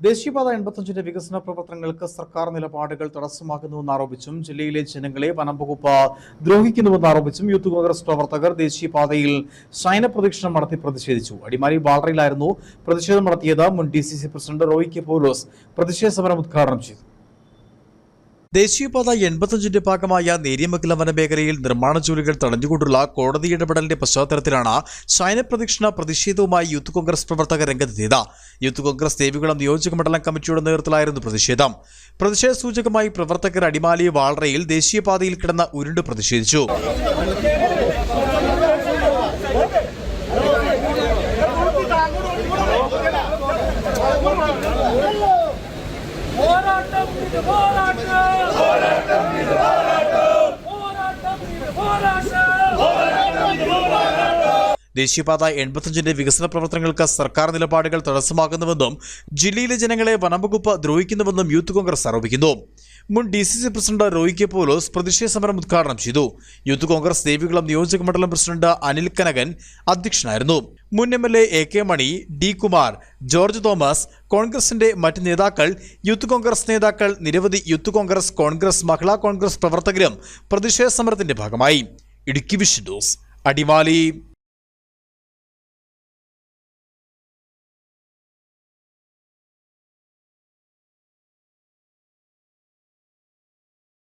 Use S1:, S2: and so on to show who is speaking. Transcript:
S1: ദേശീയപാത എൺപത്തഞ്ചിന്റെ വികസന പ്രവർത്തനങ്ങൾക്ക് സർക്കാർ നിലപാടുകൾ തടസ്സമാക്കുന്നുവെന്ന് ആരോപിച്ചും ജില്ലയിലെ ജനങ്ങളെ വനംവകുപ്പ് ദ്രോഹിക്കുന്നുവെന്ന് ആരോപിച്ചും യൂത്ത് കോൺഗ്രസ് പ്രവർത്തകർ ദേശീയപാതയിൽ ശയന പ്രദക്ഷിണം നടത്തി പ്രതിഷേധിച്ചു. അടിമാലി ബാളറിയിലായിരുന്നു പ്രതിഷേധം നടത്തിയത് മുൻ D president Roy K Paulose പ്രതിഷേധ സമരം ഉദ്ഘാടനം ചെയ്തു. ദേശീയപാത എൺപത്തഞ്ചിന്റെ ഭാഗമായ നേര്യമംഗലം വനമേഖലയിൽ നിർമ്മാണ ജോലികൾ തടഞ്ഞുകൊണ്ടുള്ള കോടതി ഇടപെടലിന്റെ പശ്ചാത്തലത്തിലാണ് ശയന പ്രദക്ഷിണ പ്രതിഷേധവുമായി യൂത്ത് കോൺഗ്രസ് പ്രവർത്തകർ രംഗത്തെത്തിയത് യൂത്ത് കോൺഗ്രസ് ദേവികുളം നിയോജക മണ്ഡലം കമ്മിറ്റിയുടെ നേതൃത്വത്തിലായിരുന്നു പ്രതിഷേധം പ്രതിഷേധ സൂചകമായി പ്രവർത്തകർ അടിമാലി വാളറയിൽ ദേശീയപാതയിൽ കിടന്ന ഉരുണ്ട് പ്രതിഷേധിച്ചു
S2: പോരാട്ടം പോരാട്ടം ഇത് പോരാട്ടം പോരാട്ടം ഇത് പോരാട്ടം
S1: ദേശീയപാത എൺപത്തഞ്ചിന്റെ വികസന പ്രവർത്തനങ്ങൾക്ക് സർക്കാർ നിലപാടുകൾ തടസ്സമാകുന്നുവെന്നും ജില്ലയിലെ ജനങ്ങളെ വനംവകുപ്പ് ദ്രോഹിക്കുന്നുവെന്നും യൂത്ത് കോൺഗ്രസ് ആരോപിക്കുന്നു. മുൻ D C C president Roy K Paulose പ്രതിഷേധ സമരം ഉദ്ഘാടനം ചെയ്തു. യൂത്ത് കോൺഗ്രസ് ദേവികുളം നിയോജക മണ്ഡലം പ്രസിഡന്റ് അനിൽ കനകൻ അധ്യക്ഷനായിരുന്നു. മുൻ M L A K Mani D Kumar George Thomas കോൺഗ്രസിന്റെ മറ്റ് നേതാക്കൾ യൂത്ത് കോൺഗ്രസ് നേതാക്കൾ നിരവധി യൂത്ത് കോൺഗ്രസ് കോൺഗ്രസ് മഹിളാ കോൺഗ്രസ് പ്രവർത്തകരും പ്രതിഷേധ സമരത്തിന്റെ ഭാഗമായി. ഇടുക്കി വിഷൻ അടിമാലി.